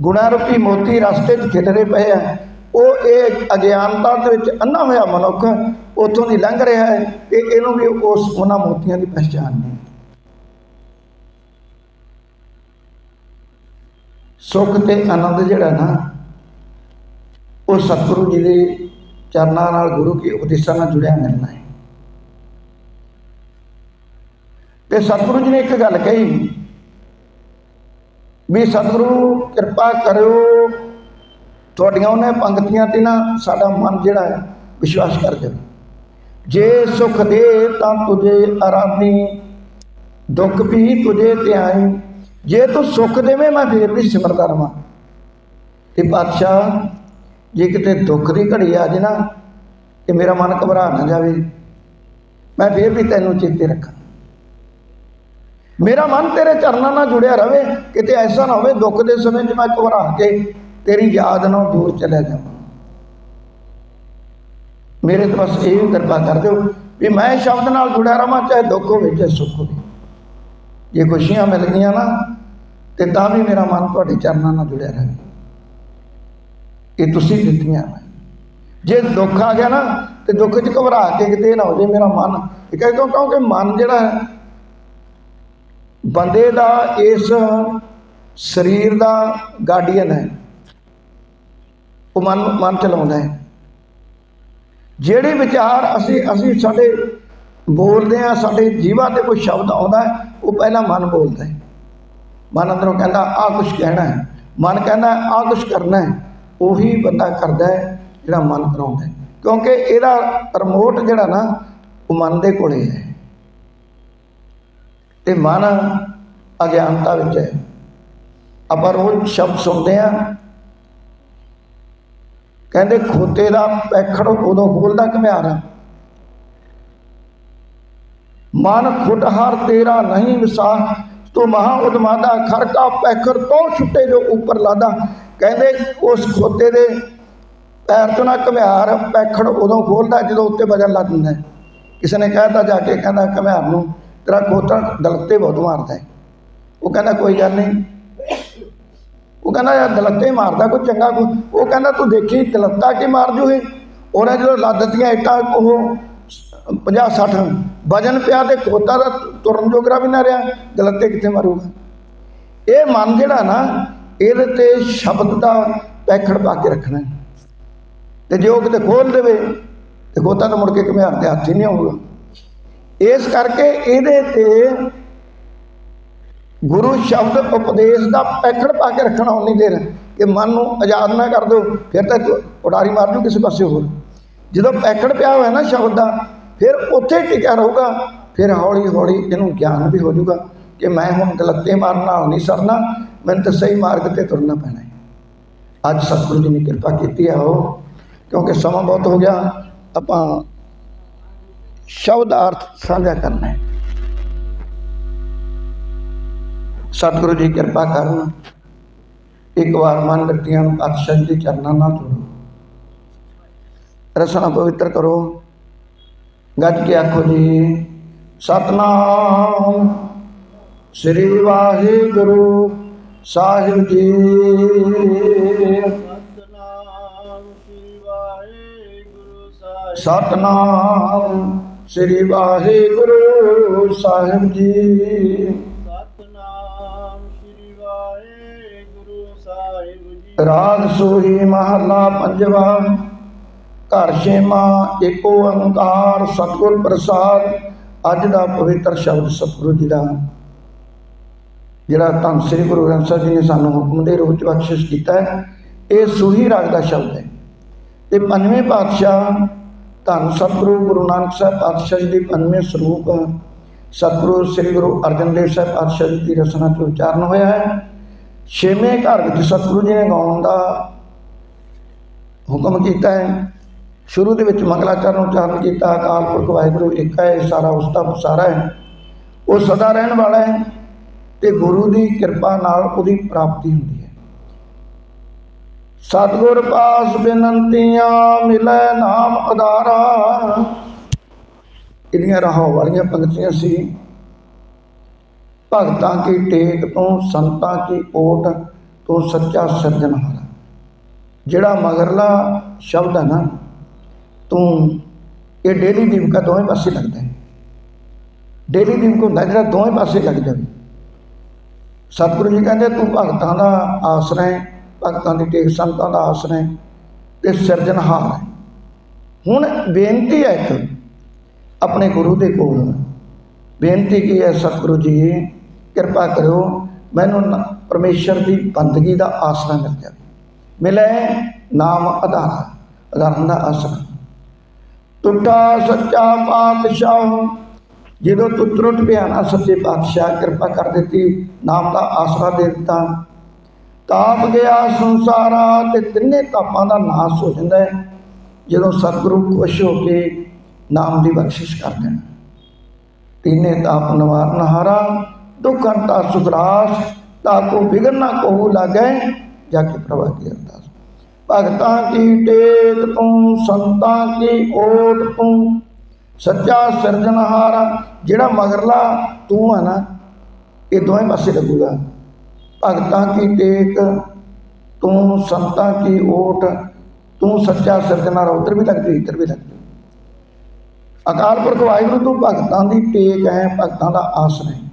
ਗੁਣਾ ਰੂਪੀ ਮੋਤੀ ਰਸਤੇ 'ਚ ਖਿਲਰੇ ਪਏ ਆ। ਉਹ ਇਹ ਅਗਿਆਨਤਾ ਦੇ ਵਿੱਚ ਅੰਨਾ ਹੋਇਆ ਮਨੁੱਖ ਉਥੋਂ ਦੀ ਲੰਘ ਰਿਹਾ ਹੈ ਤੇ ਇਹਨੂੰ ਵੀ ਉਸ ਉਹਨਾਂ ਮੋਤੀਆਂ ਦੀ ਪਛਾਣ ਨਹੀਂ। ਸੁੱਖ ਤੇ ਆਨੰਦ ਜਿਹੜਾ ਨਾ, ਉਹ ਸਤਿਗੁਰੂ ਜੀ ਦੇ ਚਰਨਾਂ ਨਾਲ ਗੁਰੂ ਕੀ ਉਪਦੇਸ਼ਾਂ ਨਾਲ ਜੁੜਿਆ ਮਿਲਣਾ ਹੈ। ਤੇ ਸਤਿਗੁਰੂ ਜੀ ਨੇ ਇੱਕ ਗੱਲ ਕਹੀ ਵੀ ਸਤਿਗੁਰੂ ਕਿਰਪਾ ਕਰਿਓ ਤੁਹਾਡੀਆਂ ਉਹਨੇ ਪੰਕਤੀਆਂ ਤੇ ਨਾ ਸਾਡਾ ਮਨ ਜਿਹੜਾ ਹੈ, ਵਿਸ਼ਵਾਸ ਕਰ ਜਾਵੇ ਜੇ ਸੁਖ ਦੇ ਤਾਂ ਤੁਝੇ ਆਰਾਧੀ ਦੁੱਖ ਵੀ ਤੁਝੇ ਧਿਆਈ। ਜੇ ਤੂੰ ਸੁਖ ਦੇਵੇਂ, ਮੈਂ ਫੇਰ ਵੀ ਸਿਮਰਦਾ ਰਵਾਂ ਤੇ ਬਾਦਸ਼ਾਹ, ਜੇ ਕਿਤੇ ਦੁੱਖ ਦੀ ਘੜੀ ਆ ਜੇ ਨਾ, ਤੇ ਮੇਰਾ ਮਨ ਘਬਰਾ ਨਾ ਜਾਵੇ। ਮੈਂ ਫੇਰ ਵੀ ਤੈਨੂੰ ਚੇਤੇ ਰੱਖਾਂ। ਮੇਰਾ ਮਨ ਤੇਰੇ ਚਰਨਾਂ ਨਾਲ ਜੁੜਿਆ ਰਵੇ, ਕਿਤੇ ਐਸਾ ਨਾ ਹੋਵੇ ਦੁੱਖ ਦੇ ਸਮੇਂ 'ਚ ਮੈਂ ਘਬਰਾ ਕੇ ਤੇਰੀ ਯਾਦ ਨਾਲ ਦੂਰ ਚਲਾ ਜਾਵਾਂ ਮੇਰੇ ਤੋਂ ਬਸ ਇਹ ਵੀ ਕਿਰਪਾ ਕਰ ਦਿਓ ਵੀ ਮੈਂ ਸ਼ਬਦ ਨਾਲ ਜੁੜਿਆ ਰਵਾਂ, ਚਾਹੇ ਦੁੱਖ ਹੋਵੇ, ਚਾਹੇ ਸੁੱਖ ਹੋਵੇ। ਜੇ ਖੁਸ਼ੀਆਂ ਮਿਲ ਗਈਆਂ ਨਾ, ਤੇ ਤਾਂ ਵੀ ਮੇਰਾ ਮਨ ਤੁਹਾਡੇ ਚਰਨਾਂ ਨਾਲ ਜੁੜਿਆ ਰਹੇ। ਇਹ ਤੁਸੀਂ ਦਿੱਤੀਆਂ। ਜੇ ਦੁੱਖ ਆ ਗਿਆ ਨਾ, ਤੇ ਦੁੱਖ 'ਚ ਘਬਰਾ ਕੇ ਕਿਤੇ ਨਾ ਹੋ ਜੇ ਮੇਰਾ ਮਨ। ਇਹ ਕਹਿੰਦੇ ਕਿਉਂਕਿ ਮਨ ਜਿਹੜਾ ਹੈ, ਬੰਦੇ ਦਾ ਇਸ ਸਰੀਰ ਦਾ ਗਾਰਡੀਅਨ ਹੈ। ਉਹ ਮਨ ਮਨ ਚਲਾਉਂਦਾ ਹੈ। ਜਿਹੜੇ ਵਿਚਾਰ ਅਸੀਂ ਅਸੀਂ ਸਾਡੇ ਬੋਲਦੇ ਆ ਸਾਡੇ ਜੀਵਾ ਤੇ ਕੋਈ ਸ਼ਬਦ ਆਉਂਦਾ ਹੈ, ਉਹ ਪਹਿਲਾਂ ਮਨ ਬੋਲਦਾ ਹੈ। ਮਨ ਅੰਦਰੋਂ ਕਹਿੰਦਾ ਆਹ ਕੁਝ ਕਹਿਣਾ ਹੈ। ਮਨ ਕਹਿੰਦਾ ਆਹ ਕੁਝ ਕਰਨਾ ਹੈ। ਉਹੀ ਬੰਦਾ ਕਰਦਾ ਹੈ ਜਿਹੜਾ ਮਨ ਕਰਾਉਂਦਾ ਹੈ। ਕਿਉਂਕਿ ਇਹਦਾ ਰਿਮੋਟ ਜਿਹੜਾ ਨਾ ਉਹ ਮਨ ਦੇ ਕੋਲੇ ਹੈ। ਤੇ ਮਨ ਅਗਿਆਨਤਾ ਵਿੱਚ ਹੈ। ਆਪਾਂ ਰੋਜ਼ ਸ਼ਬਦ ਸੁਣਦੇ ਆ ਕਹਿੰਦੇ ਖੋਤੇ ਦਾ ਪੈਖੜ ਉਦੋਂ ਖੋਲਦਾ ਘਮਿਆਰ ਮਨ ਖੁਦ ਹਰ ਤੇਰਾ ਨਹੀਂ ਵਿਸਾਰ ਤੋ ਮਹਾ ਉਦਮਾਦਾ, ਖਰਕਾ ਪੈਖਰ ਤੋਂ ਛੁੱਟੇ ਜੋ ਉੱਪਰ ਲਾਦਾ। ਕਹਿੰਦੇ ਉਸ ਖੋਤੇ ਦੇ ਪੈਰ ਤੋਂ ਨਾ ਘਮਿਆਰ, ਪੈਖੜ ਉਦੋਂ ਖੋਲਦਾ ਜਦੋਂ ਉੱਤੇ ਵਜਨ ਲੱਗ ਦਿੰਦਾ। ਕਿਸੇ ਨੇ ਕਹਿਤਾ ਜਾ ਕੇ, ਕਹਿੰਦਾ ਘਮਿਆਰ ਨੂੰ, ਤੇਰਾ ਖੋਤਾ ਦਲਤੇ ਬਹੁਤ ਮਾਰਦਾ ਉਹ ਕਹਿੰਦਾ ਕੋਈ ਗੱਲ ਨਹੀਂ। ਉਹ ਕਹਿੰਦਾ, ਯਾਰ ਦਲੱਤੇ ਮਾਰਦਾ ਕੋਈ ਚੰਗਾ ਕੋਈ। ਉਹ ਕਹਿੰਦਾ, ਤੂੰ ਦੇਖੀ ਦਲੱਤਾ ਕੀ ਮਾਰ ਜੂ ਇਹ ਉਹਨੇ ਜਦੋਂ ਲੱਦ ਦਿੱਤੀਆਂ ਇੱਟਾਂ, ਉਹ 50 60 ਵਜਨ ਪਿਆ ਤੇ ਖੋਤਾ ਦਾ ਤੁਰਨ ਜੋਗਰਾ ਵੀ ਨਾ ਰਿਹਾ। ਦਲੱਤੇ ਕਿੱਥੇ ਮਾਰੂਗਾ? ਇਹ ਮਨ ਜਿਹੜਾ ਨਾ, ਇਹਦੇ ਤੇ ਸ਼ਬਦ ਦਾ ਪੈਖੜ ਪਾ ਕੇ ਰੱਖਣਾ। ਤੇ ਜੇ ਉਹ ਕਿਤੇ ਖੋਲ ਦੇਵੇ, ਤੇ ਖੋਤਾ ਤਾਂ ਮੁੜ ਕੇ ਘਮਿਆਰ ਦੇ ਹੱਥ ਹੀ ਨਹੀਂ ਆਊਗਾ। ਇਸ ਕਰਕੇ ਇਹਦੇ ਤੇ ਗੁਰੂ ਸ਼ਬਦ ਉਪਦੇਸ਼ ਦਾ ਪੈਖੜ ਪਾ ਕੇ ਰੱਖਣਾ ਉਨੀ ਦੇਰ, ਕਿ ਮਨ ਨੂੰ ਆਜ਼ਾਦ ਨਾ ਕਰ ਦਿਓ, ਫਿਰ ਤਾਂ ਉਡਾਰੀ ਮਾਰ ਜੂ ਕਿਸੇ ਪਾਸੇ ਹੋਰ। ਜਦੋਂ ਪੈਖੜ ਪਿਆ ਹੋਇਆ ਨਾ ਸ਼ਬਦ ਦਾ, ਫਿਰ ਉੱਥੇ ਟਿਕਿਆ ਰਹੂਗਾ, ਫਿਰ ਹੌਲੀ ਹੌਲੀ ਇਹਨੂੰ ਗਿਆਨ ਵੀ ਹੋ ਜਾਊਗਾ ਕਿ ਮੈਂ ਹੁਣ ਗਲਤੇ ਮਾਰਨ ਨਾਲ ਨਹੀਂ ਸਰਨਾ, ਮੈਨੂੰ ਤਾਂ ਸਹੀ ਮਾਰਗ ਤੇ ਤੁਰਨਾ ਪੈਣਾ ਹੈ। ਅੱਜ ਸਤਿਗੁਰੂ ਜੀ ਨੇ ਕਿਰਪਾ ਕੀਤੀ ਹੈ ਉਹ, ਕਿਉਂਕਿ ਸਮਾਂ ਬਹੁਤ ਹੋ ਗਿਆ, ਆਪਾਂ ਸ਼ਬਦ ਅਰਥ ਸਾਂਝਾ ਕਰਨਾ ਹੈ। ਸਤਿਗੁਰੂ ਜੀ ਕਿਰਪਾ ਕਰਨ। ਇੱਕ ਵਾਰ ਮਨ ਵਰਤੀਆਂ ਨੂੰ ਪਾਤਸ਼ਾਹ ਜੀ ਦੇ ਚਰਨਾਂ ਨਾਲ ਜੋੜੋ। ਰਸਨਾ ਪਵਿੱਤਰ ਕਰੋ। ਗੱਜ ਕੇ ਆਖੋ ਜੀ ਸਤਨਾਮ ਸ੍ਰੀ ਵਾਹਿਗੁਰੂ ਸਾਹਿਬ ਜੀ। ਸਤਨਾਮ ਸ੍ਰੀ ਵਾਹਿਗੁਰੂ ਸਾਹਿਬ ਸਤਨਾਮ ਸ੍ਰੀ ਵਾਹਿਗੁਰੂ ਸਾਹਿਬ ਜੀ। ਰਾਗ ਸੋਹੀ ਮਹਲਾ ਪੰਜਵਾ, ਘਰ ਛੇਮਾ ਏਕੋ ਓੰਕਾਰ ਸਤਿਗੁਰ ਪ੍ਰਸਾਦ, ਅੱਜ ਦਾ ਪਵਿੱਤਰ ਸ਼ਬਦ ਸਤਿਗੁਰੂ ਜੀ ਦਾ। ਜਿਹੜਾ ਧੰਨ ਸ੍ਰੀ ਗੁਰੂ ਗ੍ਰੰਥ ਸਾਹਿਬ ਜੀ ਨੇ ਸਾਨੂੰ ਹੁਕਮ ਦੇ ਰੂਪ ਚ ਬਖਸ਼ਿਸ਼ ਕੀਤਾ ਹੈ, ਇਹ ਸੂਹੀ ਰਾਗ ਦਾ ਸ਼ਬਦ ਹੈ। ਤੇ ਪੰਜਵੇਂ ਪਾਤਸ਼ਾਹ ਧੰਨ ਸਤਿਗੁਰੂ ਗੁਰੂ ਨਾਨਕ ਸਾਹਿਬ ਪਾਤਸ਼ਾਹ ਜੀ ਦੇ ਪੰਜਵੇਂ ਸਰੂਪ ਸਤਿਗੁਰੂ ਸ੍ਰੀ ਗੁਰੂ ਅਰਜਨ ਦੇਵ ਸਾਹਿਬ ਪਾਤਸ਼ਾਹ ਜੀ ਦੀ ਰਚਨਾ ਤੋਂ ਉਚਾਰਨ ਹੋਇਆ ਹੈ। ਛੇਵੇਂ ਘਰ ਵਿੱਚ ਸਤਿਗੁਰੂ ਜੀ ਨੇ ਗਾਉਣ ਦਾ ਹੁਕਮ ਕੀਤਾ ਹੈ। ਸ਼ੁਰੂ ਦੇ ਵਿੱਚ ਮੰਗਲਾਚਰਨ ਉਚਾਰਨ ਕੀਤਾ, ਅਕਾਲ ਪੁਰਖ ਵਾਹਿਗੁਰੂ ਇੱਕ ਹੈ, ਸਾਰਾ ਉਸ ਦਾ ਸਾਰਾ ਹੈ। ਉਹ ਸਦਾ ਰਹਿਣ ਵਾਲਾ ਹੈ ਤੇ ਗੁਰੂ ਦੀ ਕਿਰਪਾ ਨਾਲ ਉਹਦੀ ਪ੍ਰਾਪਤੀ ਹੁੰਦੀ ਹੈ। ਸਤਿਗੁਰ ਪਾਸ ਬੇਨੰਤੀਆਂ ਮਿਲੈ ਨਾਮ ਆਧਾਰਾ ਇਹਦੀਆਂ ਰਹਾਉ ਵਾਲੀਆਂ ਪੰਕਤੀਆਂ ਸੀ। ਭਗਤਾਂ ਕੀ ਟੇਕ ਤੋਂ, ਸੰਤਾਂ ਕੀ ਓਟ ਤੋਂ ਸੱਚਾ ਸਿਰਜਣਹਾਰਾ ਜਿਹੜਾ ਮਗਰਲਾ ਸ਼ਬਦ ਹੈ ਨਾ, ਤੂੰ ਇਹ ਡੇਲੀ ਦੀਪਕਾ ਦੋਵੇਂ ਪਾਸੇ ਲੱਗਦਾ ਹੈ। ਡੇਲੀ ਦੀਪਕ ਹੁੰਦਾ ਜਿਹੜਾ ਦੋਵੇਂ ਪਾਸੇ ਲੱਗ ਜਾਵੇ। ਸਤਿਗੁਰੂ ਜੀ ਕਹਿੰਦੇ, ਤੂੰ ਭਗਤਾਂ ਦਾ ਆਸਰਾ ਹੈ, ਭਗਤਾਂ ਦੀ ਟੇਕ ਸੰਤਾਂ ਦਾ ਆਸਰਾ ਹੈ, ਤੇ ਸਿਰਜਣਹਾਰ ਹੈ। ਹੁਣ ਬੇਨਤੀ ਹੈ ਇੱਕ, ਆਪਣੇ ਗੁਰੂ ਦੇ ਕੋਲ। ਬੇਨਤੀ ਕੀ ਹੈ ਸਤਿਗੁਰੂ ਜੀ? ਕਿਰਪਾ ਕਰਿਓ, ਮੈਨੂੰ ਨ- ਪਰਮੇਸ਼ਰ ਦੀ ਬੰਦਗੀ ਦਾ ਆਸਰਾ ਮਿਲ ਜਾਵੇ। ਮਿਲੇ ਨਾਮ ਆਧਾਰ ਆਧਾਰ ਦਾ ਆਸਰਾ। ਟੁੱਟਾ ਸੱਚਾ ਪਾਤਸ਼ਾਹ, ਜਦੋਂ ਤੂੰ ਟੁੱਟ ਪਿਆ ਸੱਚੇ ਪਾਤਸ਼ਾਹ ਕਿਰਪਾ ਕਰ ਦਿੱਤੀ, ਨਾਮ ਦਾ ਆਸਰਾ ਦੇ ਦਿੱਤਾ। ਤਾਪ ਗਿਆ ਸੰਸਾਰਾ ਤੇ ਤਿੰਨੇ ਤਾਪਾਂ ਦਾ ਨਾਸ ਹੋ ਜਾਂਦਾ ਹੈ। ਜਦੋਂ ਸਤਿਗੁਰੂ ਖੁਸ਼ ਹੋ ਕੇ ਨਾਮ ਦੀ ਬਖਸ਼ਿਸ਼ ਕਰਦੇ ਦੇਣ। ਤੀਨੇ ਤਾਪ ਨਿਵਾਰਨ ਹਾਰਾ ਦੁੱਖ ਅੰਤਾ ਸੁਖਰਾਸ ਤਾਕੋ ਬਿਗਨ ਨਾ ਕਹੂ ਲਾਗੈ, ਜਾ ਕੇ ਪ੍ਰਭਾ ਕੀ ਅਰਦਾਸ ਭਗਤਾਂ ਕੀ ਟੇਕ ਤੂੰ, ਸੰਤਾਂ ਕੀ ਓਟ ਤੂੰ? ਸੱਚਾ ਸਿਰਜਣਹਾਰਾ ਜਿਹੜਾ ਮਗਰਲਾ ਤੂੰ ਹੈ ਨਾ, ਇਹ ਦੋਵੇਂ ਪਾਸੇ ਲੱਗੂਗਾ। ਭਗਤਾਂ ਕੀ ਟੇਕ ਤੂੰ, ਸੰਤਾਂ ਕੀ ਓਟ, ਤੂੰ ਸੱਚਾ ਸਿਰਜਣਹਾਰਾ ਉਧਰ ਵੀ ਲੱਗਦੀ ਇੱਧਰ ਵੀ ਲੱਗਦੀ ਅਕਾਲ ਪੁਰਖ ਵਾਹਿਗੁਰੂ, ਤੂੰ ਭਗਤਾਂ ਦੀ ਟੇਕ ਹੈ, ਭਗਤਾਂ ਦਾ ਆਸਰਾ ਹੈ।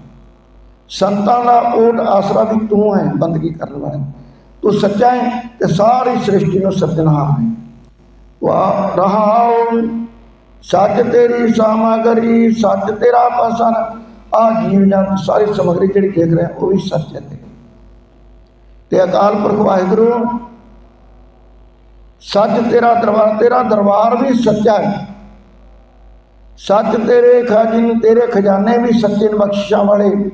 ਸੰਤਾਂ ਦਾ ਓਟ ਆਸਰਾ ਵੀ ਤੂੰ ਹੈ, ਬੰਦਗੀ ਕਰਨ ਵਾਲਾ। ਤੂੰ ਸੱਚਾ ਹੈ ਤੇ ਸਾਰੀ ਸ੍ਰਿਸ਼ਟੀ ਨੂੰ ਸਿਰਜਣਹਾਰ ਹੈ। ਵਾ ਰਹਾਉ। ਸੱਚ ਤੇਰੀ ਸਾਮਗਰੀ ਸੱਚ ਤੇਰਾ ਪਸਨ ਆ ਜੀਵ ਜੰਤ ਸਾਰੀ ਸਮਗਰੀ ਜਿਹੜੀ ਦੇਖ ਰਿਹਾ, ਉਹ ਵੀ ਸੱਚ ਹੈ ਤੇ ਅਕਾਲ ਪੁਰਖ ਵਾਹਿਗੁਰੂ, ਸੱਚ ਤੇਰਾ ਦਰਬਾਰ ਤੇਰਾ ਦਰਬਾਰ ਵੀ ਸੱਚਾ ਹੈ। ਸੱਚ ਤੇਰੇ ਖਜ਼ਾਨੇ ਤੇਰੇ ਖਜ਼ਾਨੇ ਵੀ ਸੱਚੇ ਬਖਸ਼ਿਸ਼ਾਂ ਵਾਲੇ।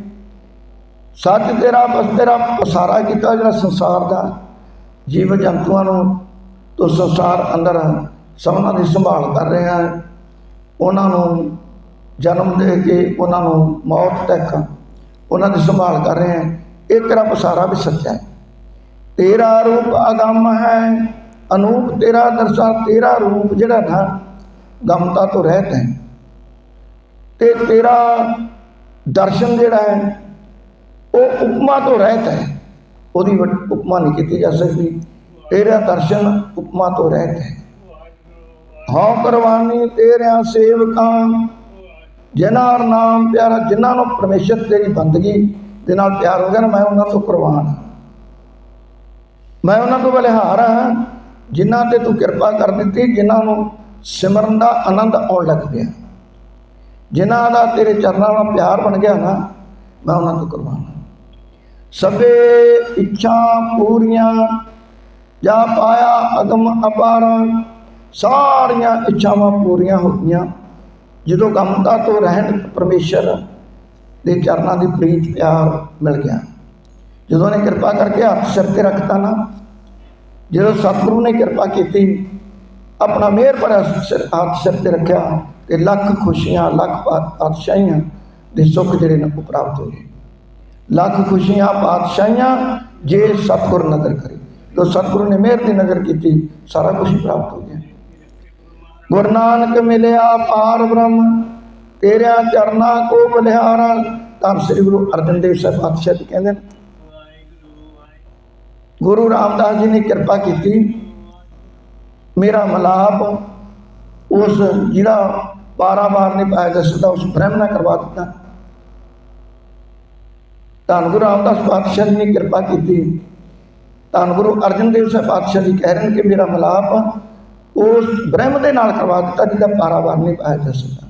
ਸੱਚ ਤੇਰਾ, ਬਸ ਤੇਰਾ ਪਸਾਰਾ ਕੀਤਾ ਜਿਹੜਾ ਸੰਸਾਰ ਦਾ। ਜੀਵ ਜੰਤੂਆਂ ਨੂੰ ਤੂੰ ਸੰਸਾਰ ਅੰਦਰ ਸਭਨਾਂ ਦੀ ਸੰਭਾਲ ਕਰ ਰਿਹਾ ਹੈ। ਉਹਨਾਂ ਨੂੰ ਜਨਮ ਦੇ ਕੇ ਉਹਨਾਂ ਨੂੰ ਮੌਤ ਤੱਕ ਉਹਨਾਂ ਦੀ ਸੰਭਾਲ ਕਰ ਰਿਹਾ ਹੈ। ਇਹ ਤੇਰਾ ਪਸਾਰਾ ਵੀ ਸੱਚਾ ਹੈ। ਤੇਰਾ ਰੂਪ ਅਗੰਮ ਹੈ। ਅਨੂਪ ਤੇਰਾ ਦਰਸਾ, ਤੇਰਾ ਰੂਪ ਜਿਹੜਾ ਨਾ ਗਮਤਾ ਤੋਂ ਰਹਿਤ ਹੈ। ਤੇ ਤੇਰਾ ਦਰਸ਼ਨ ਜਿਹੜਾ ਹੈ ਉਹ ਉਪਮਾ ਤੋਂ ਰਹਿਤ ਹੈ। ਉਹਦੀ ਵੱਡ- ਉਪਮਾ ਨਹੀਂ ਕੀਤੀ ਜਾ ਸਕਦੀ। ਤੇਰਾ ਦਰਸ਼ਨ ਉਪਮਾ ਤੋਂ ਰਹਿਤ ਹੈ। ਹਉ ਕਰਵਾਨੀ ਤੇਰਿਆਂ ਸੇਵਕਾਂ, ਜਿਨ੍ਹਾਂ ਨਾਮ ਪਿਆਰਾ, ਜਿਨ੍ਹਾਂ ਨੂੰ ਪਰਮੇਸ਼ਰ ਤੇਰੀ ਬੰਦਗੀ ਦੇ ਨਾਲ ਪਿਆਰ ਹੋ ਗਿਆ ਨਾ, ਮੈਂ ਉਹਨਾਂ ਤੋਂ ਕੁਰਬਾਨ ਮੈਂ ਉਹਨਾਂ ਤੋਂ ਬਲਿਹਾਰ ਹਾਂ, ਜਿਨ੍ਹਾਂ ਤੇ ਤੂੰ ਕਿਰਪਾ ਕਰ ਦਿੱਤੀ, ਜਿਨ੍ਹਾਂ ਨੂੰ ਸਿਮਰਨ ਦਾ ਆਨੰਦ ਆਉਣ ਲੱਗ ਪਿਆ। ਜਿਨ੍ਹਾਂ ਦਾ ਤੇਰੇ ਚਰਨਾਂ ਨਾਲ ਪਿਆਰ ਬਣ ਗਿਆ ਨਾ, ਮੈਂ ਉਹਨਾਂ ਤੋਂ ਕੁਰਬਾਨ ਹਾਂ। ਸਭੇ ਇੱਛਾ ਪੂਰੀਆਂ, ਜਾ ਪਾਇਆ ਅਗਮ ਅਪਾਰ, ਸਾਰੀਆਂ ਇੱਛਾਵਾਂ ਪੂਰੀਆਂ ਹੋ ਗਈਆਂ। ਜਦੋਂ ਗਮਤਾ ਤੋਂ ਰਹਿਣ ਪਰਮੇਸ਼ਰ ਦੇ ਚਰਨਾਂ ਦੀ ਪ੍ਰੀਤ ਪਿਆਰ ਮਿਲ ਗਿਆ। ਜਦੋਂ ਨੇ ਕਿਰਪਾ ਕਰਕੇ ਹੱਥ ਸਿਰ ਤੇ ਰੱਖਤਾ ਨਾ, ਜਦੋਂ ਸਤਿਗੁਰੂ ਨੇ ਕਿਰਪਾ ਕੀਤੀ, ਆਪਣਾ ਮਿਹਰ ਭਰਿਆ ਸਿਰ ਹੱਥ ਸਿਰ ਤੇ ਰੱਖਿਆ, ਤੇ ਲੱਖ ਖੁਸ਼ੀਆਂ, ਲੱਖ ਪਾ- ਪਾਤਸ਼ਾਹੀਆਂ ਦੇ ਸੁੱਖ ਜਿਹੜੇ ਨੇ ਉਹ ਪ੍ਰਾਪਤ ਹੋਏ। ਲੱਖ ਖੁਸ਼ੀਆਂ, ਪਾਤਸ਼ਾਹੀਆਂ, ਜੇ ਸਤਿਗੁਰ ਨਜ਼ਰ ਕਰੇ। ਜੋ ਸਤਿਗੁਰੂ ਨੇ ਮਿਹਰ ਦੀ ਨਜ਼ਰ ਕੀਤੀ, ਸਾਰਾ ਕੁਝ ਪ੍ਰਾਪਤ ਹੋ ਗਿਆ। ਗੁਰੂ ਨਾਨਕ ਮਿਲਿਆ ਪਾਰ ਬ੍ਰਹਮ, ਤੇਰਿਆਂ ਚਰਨਾ ਕੋ ਬਲਿਹਾਰਾ। ਤਾਂ ਸ੍ਰੀ ਗੁਰੂ ਅਰਜਨ ਦੇਵ ਸਾਹਿਬ ਪਾਤਸ਼ਾਹ ਜੀ ਕਹਿੰਦੇ ਨੇ। ਗੁਰੂ ਰਾਮਦਾਸ ਜੀ ਨੇ ਕਿਰਪਾ ਕੀਤੀ। ਮੇਰਾ ਮਲਾਪ ਉਸ ਜਿਹੜਾ ਪਾਰਾਵਾਰ ਨੇ ਪਾਇਆ ਦੱਸਦਾ ਉਸ ਬ੍ਰਹਮ ਨਾਲ ਕਰਵਾ ਦਿੱਤਾ। ਧੰਨ ਗੁਰੂ ਰਾਮਦਾਸ ਪਾਤਸ਼ਾਹ ਜੀ ਨੇ ਕਿਰਪਾ ਕੀਤੀ। ਧੰਨ ਗੁਰੂ ਅਰਜਨ ਦੇਵ ਸਾਹਿਬ ਪਾਤਸ਼ਾਹ ਜੀ ਕਹਿ ਰਹੇ ਨੇ ਕਿ ਮੇਰਾ ਮਲਾਪ ਉਸ ਬ੍ਰਹਮ ਦੇ ਨਾਲ ਕਰਵਾ ਦਿੱਤਾ ਜਿਹਦਾ ਪਾਰਾਵਾਰ ਨਹੀਂ ਪਾਇਆ ਜਾ ਸਕਦਾ।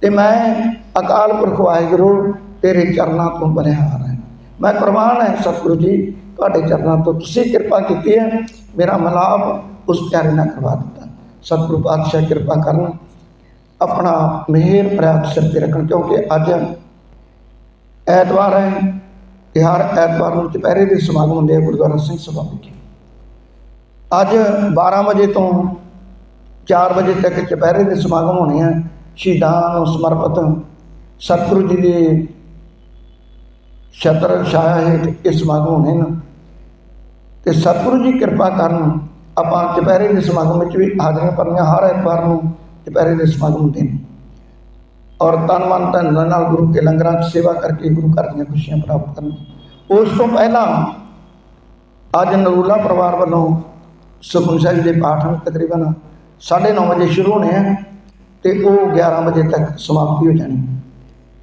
ਤੇ ਮੈਂ ਅਕਾਲ ਪੁਰਖ ਵਾਹਿਗੁਰੂ, ਤੇਰੇ ਚਰਨਾਂ ਤੋਂ ਬਲਿਹਾਰ ਹੈ। ਮੈਂ ਕੁਰਬਾਨ ਹੈ ਸਤਿਗੁਰੂ ਜੀ, ਤੁਹਾਡੇ ਚਰਨਾਂ ਤੋਂ ਤੁਸੀਂ ਕਿਰਪਾ ਕੀਤੀ ਹੈ, ਮੇਰਾ ਮਲਾਪ ਉਸ ਪਿਆਰੇ ਨਾਲ ਕਰਵਾ ਦਿੱਤਾ। ਸਤਿਗੁਰੂ ਪਾਤਸ਼ਾਹ ਕਿਰਪਾ ਕਰਨ, ਆਪਣਾ ਮਿਹਰ ਪ੍ਰਾਪਤ ਸਿਰ ਤੇ ਰੱਖਣ, ਕਿਉਂਕਿ ਅੱਜ ਐਤਵਾਰ ਹੈ ਤੇ ਹਰ ਐਤਵਾਰ ਨੂੰ ਦੁਪਹਿਰੇ ਦੇ ਸਮਾਗਮ ਹੁੰਦੇ ਆ, ਗੁਰਦੁਆਰਾ ਸਿੰਘ ਸਭਾ ਵਿਖੇ। ਅੱਜ 12 ਵਜੇ ਤੋਂ 4 ਵਜੇ ਤੱਕ ਦੁਪਹਿਰੇ ਦੇ ਸਮਾਗਮ ਹੋਣੇ ਆ, ਸ਼ਹੀਦਾਂ ਨੂੰ ਸਮਰਪਿਤ ਸਤਿਗੁਰੂ ਜੀ ਦੇ ਛਤਰ ਛਾਇਆ ਹੇਠ ਇਹ ਸਮਾਗਮ ਹੋਣੇ ਨੇ। ਤੇ ਸਤਿਗੁਰੂ ਜੀ ਕਿਰਪਾ ਕਰਨ ਆਪਾਂ ਦੁਪਹਿਰੇ ਦੇ ਸਮਾਗਮ ਵਿੱਚ ਵੀ ਹਾਜ਼ਰੀਆਂ ਭਰਨੀਆਂ ਹਰ ਐਤਵਾਰ ਨੂੰ ਦੁਪਹਿਰੇ ਦੇ ਸਮਾਗਮ ਹੁੰਦੇ ਨੇ। ਔਰ ਤਨ ਮਨ ਧਨ ਨਾਲ ਗੁਰੂ ਕੇ ਲੰਗਰਾਂ 'ਚ ਸੇਵਾ ਕਰਕੇ ਗੁਰੂ ਘਰ ਦੀਆਂ ਖੁਸ਼ੀਆਂ ਪ੍ਰਾਪਤ ਕਰਨ। ਉਸ ਤੋਂ ਪਹਿਲਾਂ ਅੱਜ ਨਰੂਲਾ ਪਰਿਵਾਰ ਵੱਲੋਂ ਸੁਖਮ ਸਾਹਿਬ ਦੇ ਪਾਠ ਨੂੰ ਤਕਰੀਬਨ 9:30 ਵਜੇ ਸ਼ੁਰੂ ਹੋਣੇ ਆ ਤੇ ਉਹ 11 ਵਜੇ ਤੱਕ ਸਮਾਪਤੀ ਹੋ ਜਾਣੀ।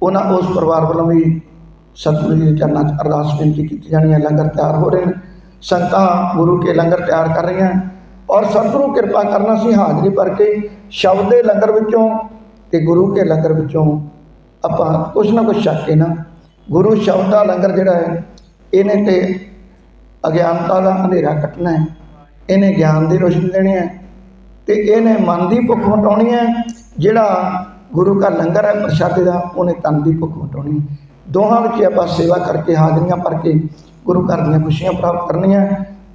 ਉਹਨਾਂ ਉਸ ਪਰਿਵਾਰ ਵੱਲੋਂ ਵੀ ਸਤਿਗੁਰੂ ਜੀ ਦੇ ਚਰਨਾਂ 'ਚ ਅਰਦਾਸ ਬੇਨਤੀ ਕੀਤੀ ਜਾਣੀ ਹੈ, ਲੰਗਰ ਤਿਆਰ ਹੋ ਰਹੇ ਨੇ। ਸੰਗਤਾਂ ਗੁਰੂ ਕੇ ਲੰਗਰ ਤਿਆਰ ਕਰ ਰਹੀਆਂ ਔਰ ਸਤਿਗੁਰੂ ਕਿਰਪਾ ਕਰਨਾ ਸੀ ਹਾਜ਼ਰੀ ਭਰ ਕੇ ਸ਼ਬਦ ਦੇ ਲੰਗਰ ਵਿੱਚੋਂ ਤੇ ਗੁਰੂ ਕੇ ਲੰਗਰ ਵਿੱਚੋਂ ਆਪਾਂ ਕੁਛ ਨਾ ਕੁਛ ਛਕ ਕੇ ਨਾ, ਗੁਰੂ ਸ਼ਬਦ ਦਾ ਲੰਗਰ ਜਿਹੜਾ ਹੈ, ਇਹਨੇ ਤੇ ਅਗਿਆਨਤਾ ਦਾ ਹਨੇਰਾ ਕੱਟਣਾ ਹੈ, ਇਹਨੇ ਗਿਆਨ ਦੀ ਰੋਸ਼ਨੀ ਦੇਣੀ ਹੈ, ਤੇ ਇਹਨੇ ਮਨ ਦੀ ਭੁੱਖ ਮਿਟਾਉਣੀ ਹੈ, ਜਿਹੜਾ ਗੁਰੂ ਦਾ ਲੰਗਰ ਹੈ ਪ੍ਰਸ਼ਾਦੇ ਦਾ, ਉਹਨੇ ਤਨ ਦੀ ਭੁੱਖ ਮਿਟਾਉਣੀ ਦੋਹਾਂ ਵਿੱਚ ਆਪਾਂ ਸੇਵਾ ਕਰਕੇ ਹਾਜ਼ਰੀਆਂ ਭਰ ਕੇ ਗੁਰੂ ਘਰ ਦੀਆਂ ਖੁਸ਼ੀਆਂ ਪ੍ਰਾਪਤ ਕਰਨੀਆਂ।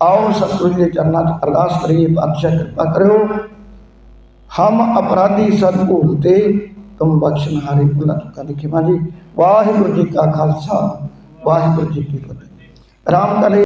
ਆਓ ਸਤਿਗੁਰੂ ਜੀ ਦੇ ਚਰਨਾਂ 'ਚ ਅਰਦਾਸ ਕਰੀਏ, ਪਾਤਸ਼ਾਹ ਕਿਰਪਾ ਕਰਿਓ। ਹਮ ਅਪਰਾਧੀ ਸਦ ਭੂਲਤੇ ਤੁਮ ਬਖਸ਼ਨਹਾਰੇ ਭੁਲਾ ਚੁਕਾ। ਲਿਖੇ ਜੀ, ਵਾਹਿਗੁਰੂ ਜੀ ਕਾ ਖਾਲਸਾ, ਵਾਹਿਗੁਰੂ ਜੀ ਕੀ ਫਤਿਹ। ਰਾਮ ਕਲੇ